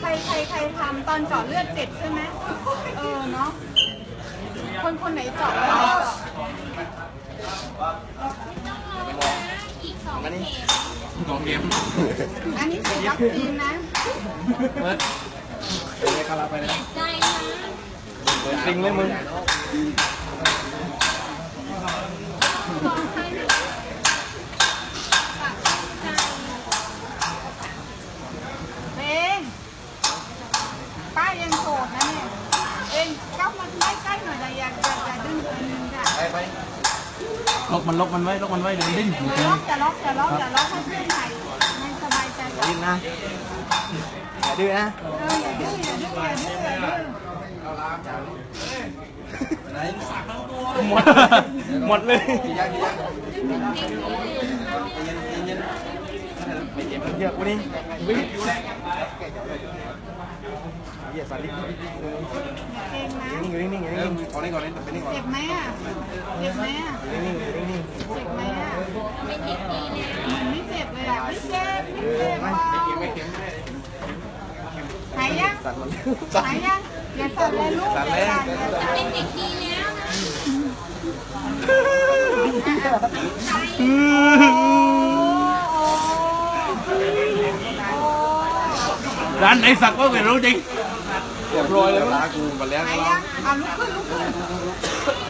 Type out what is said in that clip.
ใครใครใครทำตอนเจาะเลือดเสร็จใช่ไหมเออเนาะคนคนไหนเจาะแล้วเจาะอีกสองเข็มของเกมอันนี้ฉีดวัคซีนนะเบิร์ดเป็นไงคาราไปนะใจนะจริงเลยมึง บอกใครนะปากใจ เองป้ายังโสดนะเนี่ย เองเข้ามาใกล้ๆหน่อยนะอย่าอย่าอย่าดึงอันนึงค่ะ ไปไป ล็อกมันล็อกมันไว้ล็อกมันไว้เดี๋ยวมันดิ้นอย่าล็อกอย่าล็อกอย่าล็อกอย่าล็อกให้เพื่อนไทยไม่สบายใจก่อนดิ้นนะอย่าดื้อนะเอออย่าดื้ออย่าดื้ออย่าดื้ออย่าดื้อ หมดหมดเลยเยอะกูนี่วิ่งเหี้ยสันนิษเองนะนิ่งอยู่นิ่งๆอยู่นิ่งๆข อนี่ก่อนนี่เป็นนี่ก่อนเจ็บไหมอะเจ็บไหมอะนิ่งๆอยู่นิ่งเจ็บไหมอะเป็นเด็กดีแล้วมันไม่เจ็บเลยอะไม่เจ็บไม่เจ็บๆไม่เบาไม่เข็มไม่เข็มหายยังสั่นมันหายยังอย่าสั่นเลยลูกอย่าสั่นอย่าสั่นเป็นเด็กดีแล้วนะใจร้านไหนสักก็ไม่รู้จริง เรียบร้อยแล้วล้ากูมาแล้วเอาลุกขึ้นลุกขึ้น